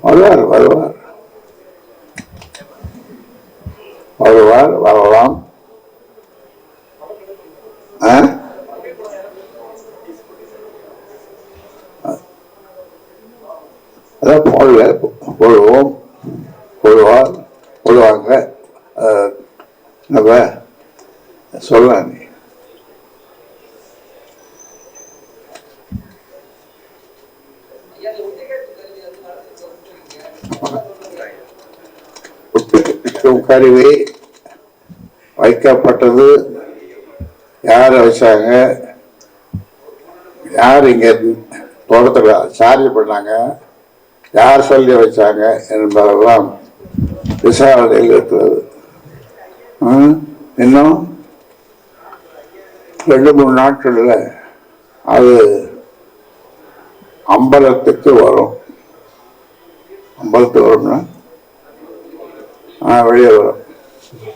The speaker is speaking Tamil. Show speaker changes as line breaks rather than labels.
வருவார் வருவார். வருவார் வரலாம். ஆ? அதான் போடல போடுவோம். போடுவார் போடுவாங்க. நம்ம சொல்லலாம் நீ கருவி வைக்கப்பட்டது. யார் வச்சாங்க யார் இங்கே தோட்டத்தில் சார்ஜ் பண்ணாங்க? யார் சொல்லி வச்சாங்க என்பதெல்லாம் விசாரணையில் இருக்கிறது. இன்னும் ரெண்டு மூணு நாட்களில் அது அம்பலத்துக்கு வரும். அம்பலத்துக்கு வரும்னா ஆ வெளியே வரும்.